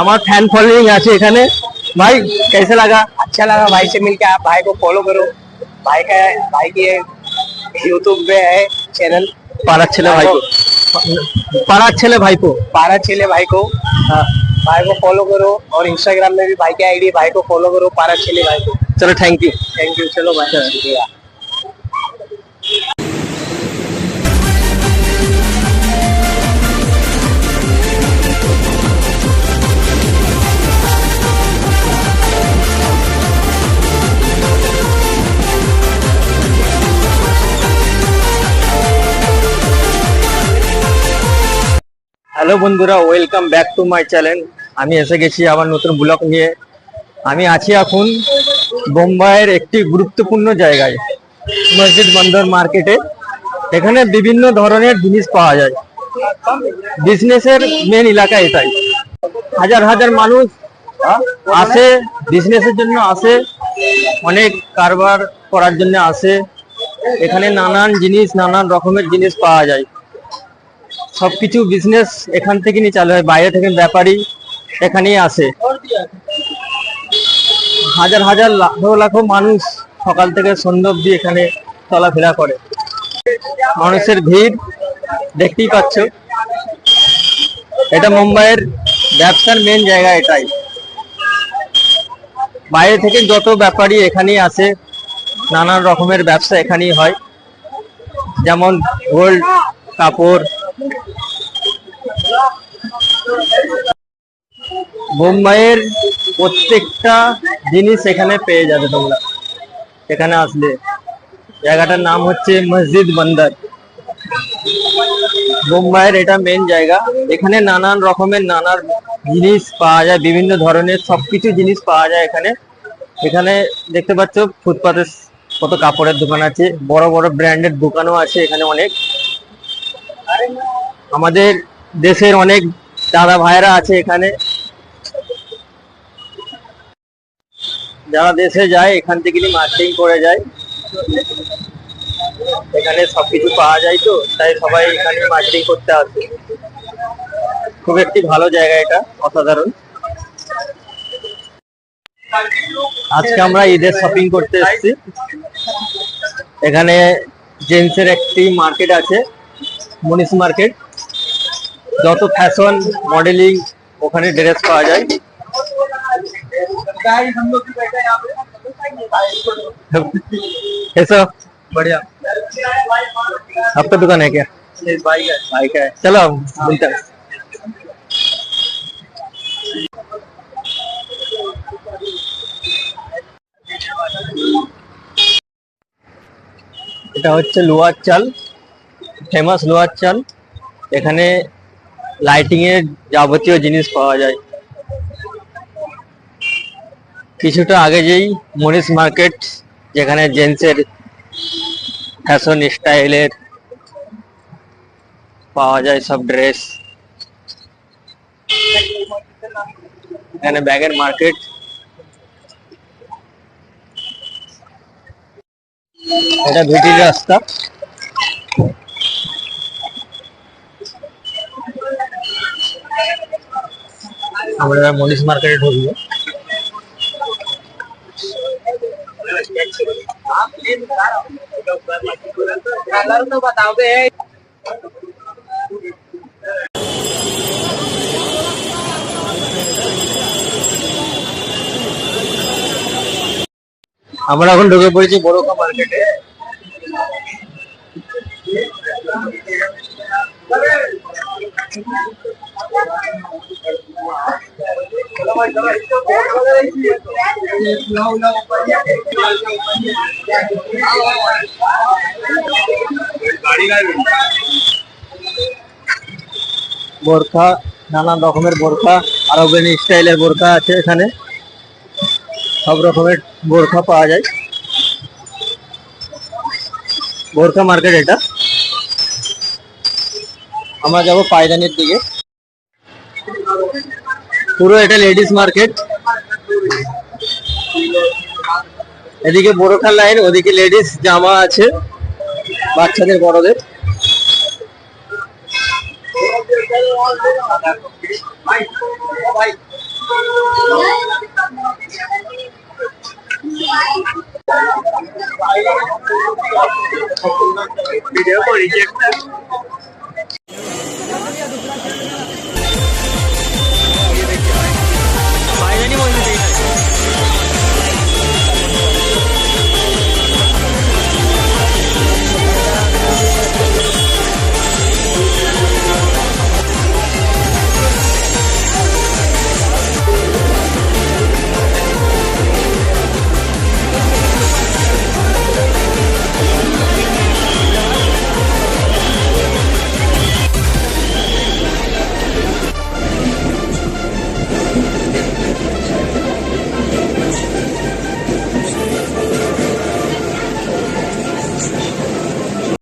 আমার fan following আছে এখানে भाई कैसे लगा अच्छा लगा भाई से मिलके आप भाई को फॉलो करो भाई का भाई की यूट्यूब पे है चैनल পাড়ার ছেলে ভাইপো পাড়ার ছেলে ভাইপো पारा चेले भाई को हाँ, भाई को फॉलो करो और इंस्टाग्राम में भी भाई की आईडी भाई को फॉलो करो पारा चेले भाई को চলো থ্যাংক ইউ थैंक यू चलो भाई शुक्रिया হ্যালো বন্ধুরা welcome back to my channel আমি এসে গেছি আবার নতুন ব্লগ নিয়ে। আমি আছি এখন বোম্বাইয়ের একটি গুরুত্বপূর্ণ জায়গায়, মসজিদ বন্দর মার্কেটে এখানে বিভিন্ন ধরনের জিনিস পাওয়া যায়। বিজনেসের মেন এলাকা এটাই। হাজার হাজার মানুষ আসে বিজনেসের জন্য আসে, অনেক কারবার করার জন্য আসে। এখানে নানান জিনিস, নানান রকমের জিনিস পাওয়া যায়। সবকিছু বিজনেস এখান থেকে নিয়ে চালু হয়, বাইরে থেকে ব্যাপারী এখানেই আসে। হাজার হাজার লাখো লাখো মানুষ সকাল থেকে সন্ধ্যা অব্দি এখানে চলাফেরা করে। মানুষের ভিড় দেখতেই পাচ্ছ। এটা মুম্বাইয়ের ব্যবসার মেন জায়গা এটাই। বাইরে থেকে যত ব্যাপারী এখানেই আসে, নানান রকমের ব্যবসা এখানেই হয়। যেমন গোল্ড কাপড় মুম্বাইয়ের প্রত্যেকটা জিনিস এখানে পেয়ে যাবে তোমরা। এখানে আসলে। জায়গাটার নাম হচ্ছে মসজিদ বন্দর। মুম্বাইয়ের এটা মেন জায়গা। এখানে নানান রকমের নানান জিনিস পাওয়া যায়, বিভিন্ন ধরনের সবকিছু জিনিস পাওয়া যায় এখানে। এখানে দেখতে পাচ্ছ ফুটপাতে কত কাপড়ের দোকান আছে, বড় বড় ব্র্যান্ডের দোকানও আছে এখানে অনেক। আমাদের দেশের অনেক দাদা ভাইরা আছে এখানে। যারা দেশে যায়, এখান থেকে মার্কেটিং করে যায়। এখানে সবকিছু পাওয়া যায় তো, তাই সবাই এখানে মার্কেটিং করতে আসে। খুব একটি ভালো জায়গা এটা, অসাধারণ। আজকে আমরা ঈদের শপিং করতে এসেছি। এখানে জেন্টসের একটি মার্কেট আছে মনীষ মার্কেট যত ফ্যাশন মডেলিং ওখানে ড্রেস পাওয়া যায় कैसा बढ़िया आपका दुकान है क्या बाइक है बाइक है चलो मिलते हैं এটা হচ্ছে লোহার চাল ফেমাস লোহার চাল এখানে লাইটিং এর যাবতীয় জিনিস পাওয়া যায়। কিছুটা আগে যেই মনীষ মার্কেট, যেখানে জেন্টসের ফ্যাশন স্টাইলের পাওয়া যায় সব ড্রেস এখানে ব্যাগের মার্কেট এটা ভিটির রাস্তা। আমরা মনীষ মার্কেটে ঢুকবো। আমরা এখন ঢুকে পড়েছি বড়কা মার্কেটে। বোরখা, নানান রকমের বোরখা আরবিয়ান স্টাইলের বোরখা আছে এখানে। সব রকমের বোরখা পাওয়া যায়। বোরখা মার্কেট এটা। আমরা যাব পায়দানির দিকে। পুরো এটা লেডিস মার্কেট। এদিকে বোরখার লাইন ওদিকে লেডিস জামা আছে বাচ্চাদের বড়দের। ভিডিও